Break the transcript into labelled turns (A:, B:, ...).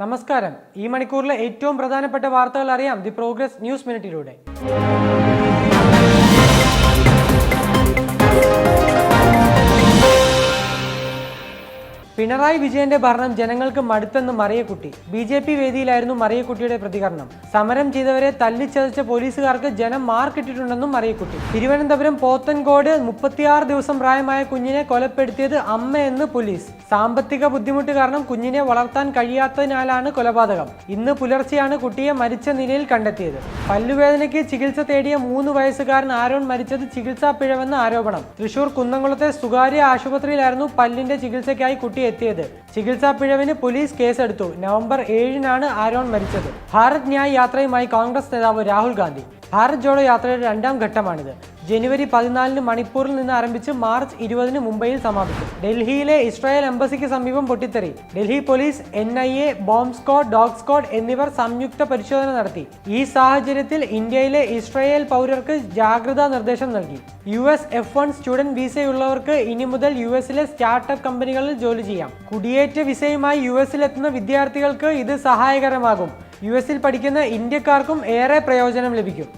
A: നമസ്കാരം. ഈ മണിക്കൂറിലെ ഏറ്റവും പ്രധാനപ്പെട്ട വാർത്തകൾ അറിയാം ദി പ്രോഗ്രസ് ന്യൂസ് മിനിറ്റിലൂടെ. പിണറായി വിജയന്റെ ഭരണം ജനങ്ങൾക്ക് മടുത്തെന്ന് മറിയക്കുട്ടി. ബി ജെ പി വേദിയിലായിരുന്നു മറിയക്കുട്ടിയുടെ പ്രതികരണം. സമരം ചെയ്തവരെ തല്ലിച്ചതച്ച പോലീസുകാർക്ക് ജനം മാർക്കിട്ടിട്ടുണ്ടെന്നും മറിയക്കുട്ടി. തിരുവനന്തപുരം പോത്തൻകോട് മുപ്പത്തിയാറ് ദിവസം പ്രായമായ കുഞ്ഞിനെ കൊലപ്പെടുത്തിയത് അമ്മയെന്ന് പോലീസ്. സാമ്പത്തിക ബുദ്ധിമുട്ട് കാരണം കുഞ്ഞിനെ വളർത്താൻ കഴിയാത്തതിനാലാണ് കൊലപാതകം. ഇന്ന് പുലർച്ചെയാണ് കുട്ടിയെ മരിച്ച നിലയിൽ കണ്ടെത്തിയത്. പല്ലുവേദനയ്ക്ക് ചികിത്സ തേടിയ മൂന്ന് വയസ്സുകാരൻ ആരോൺ മരിച്ചത് ചികിത്സാ പിഴവെന്ന ആരോപണം. തൃശൂർ കുന്നംകുളത്തെ സ്വകാര്യ ആശുപത്രിയിലായിരുന്നു പല്ലിന്റെ ചികിത്സയ്ക്കായി കുട്ടി എത്തിയത്. ചികിത്സാ പിഴവിന് പോലീസ് കേസെടുത്തു. നവംബർ ഏഴിനാണ് ആരോൺ മരിച്ചത്. ഭാരത് ന്യായ് യാത്രയുമായി കോൺഗ്രസ് നേതാവ് രാഹുൽ ഗാന്ധി. ഭാരത് ജോഡോ യാത്രയുടെ രണ്ടാം ഘട്ടമാണിത്. ജനുവരി പതിനാലിന് മണിപ്പൂരിൽ നിന്ന് ആരംഭിച്ച് മാർച്ച് ഇരുപതിന് മുംബൈയിൽ സമാപിക്കും. ഡൽഹിയിലെ ഇസ്രായേൽ എംബസിക്ക് സമീപം പൊട്ടിത്തെറി. Delhi police N I A bomb squad dog squad എന്നിവർ സംയുക്ത പരിശോധന നടത്തി. ഈ സാഹചര്യത്തിൽ ഇന്ത്യയിലെ ഇസ്രായേൽ പൗരർക്ക് ജാഗ്രതാ നിർദ്ദേശം നൽകി. U S F one student വിസയുള്ളവർക്ക് ഇനി മുതൽ യു എസിലെ സ്റ്റാർട്ടപ്പ് കമ്പനികളിൽ ജോലി ചെയ്യാം. കുടിയേറ്റ വിസയുമായി യു എസിലെത്തുന്ന വിദ്യാർത്ഥികൾക്ക് ഇത് സഹായകരമാകും. യു എസിൽ പഠിക്കുന്ന ഇന്ത്യക്കാർക്കും ഏറെ പ്രയോജനം ലഭിക്കും.